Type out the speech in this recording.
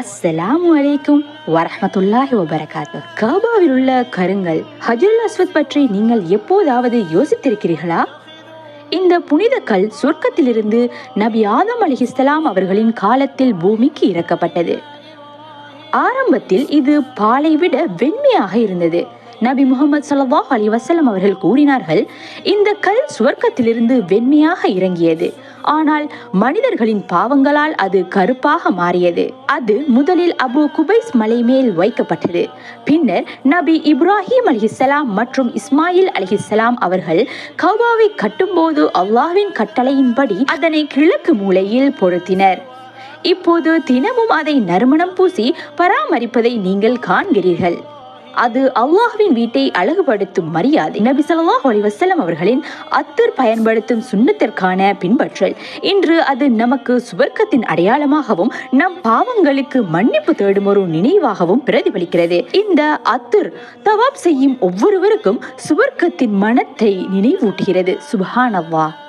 அஸ்ஸலாமு அலைக்கும் வரஹமத்துல்லாஹி வபரகாத்து. காபாவில் உள்ள கருங்கல் ஹஜருல் அஸ்வத் பற்றி நீங்கள் எப்போதாவது யோசித்திருக்கிறீர்களா? இந்த புனித கல் சொர்க்கத்திலிருந்து நபி ஆதம் அலிஹிஸ்லாம் அவர்களின் காலத்தில் பூமிக்கு இறக்கப்பட்டது. ஆரம்பத்தில் இது பாலை விட வெண்மையாக இருந்தது. நபி முகமது சல்லாஹ் அலி வசலம் அவர்கள் கூறினார்கள் இந்த கல் சுவர்க்கத்திலிருந்து வெண்மையாக இறங்கியது. ஆனால் மனிதர்களின் பாவங்களால் அது கருப்பாக மாறியது. அது முதலில் அபு குபைஸ் மலை மேல் வைக்கப்பட்டது. பின்னர் நபி இப்ராஹிம் அலிஹிசலாம் மற்றும் இஸ்மாயில் அலிஹிசலாம் அவர்கள் கௌபாவை கட்டும்போது அல்லாஹ்வின் கட்டளையின்படி அதனை கிழக்கு மூலையில் பொருத்தினர். இப்போது தினமும் அதை நறுமணம் பூசி பராமரிப்பதை நீங்கள் காண்கிறீர்கள். அது அல்லாஹ்வின் வீட்டை அழகுபடுத்தும் மரியாதை. நபி ஸல்லல்லாஹு அலிவசலம் அவர்களின் அத்தர் பயன்படுத்தும் சுண்ணத்திற்கான பின்பற்றல். இன்று அது நமக்கு சுவர்க்கத்தின் அடையாளமாகவும் நம் பாவங்களுக்கு மன்னிப்பு தேடும் ஒரு நினைவாகவும் பிரதிபலிக்கிறது. இந்த அத்தர் தவாப் செய்யும் ஒவ்வொருவருக்கும் சுவர்க்கத்தின் மனத்தை நினைவூட்டுகிறது. சுபஹானல்லாஹ்.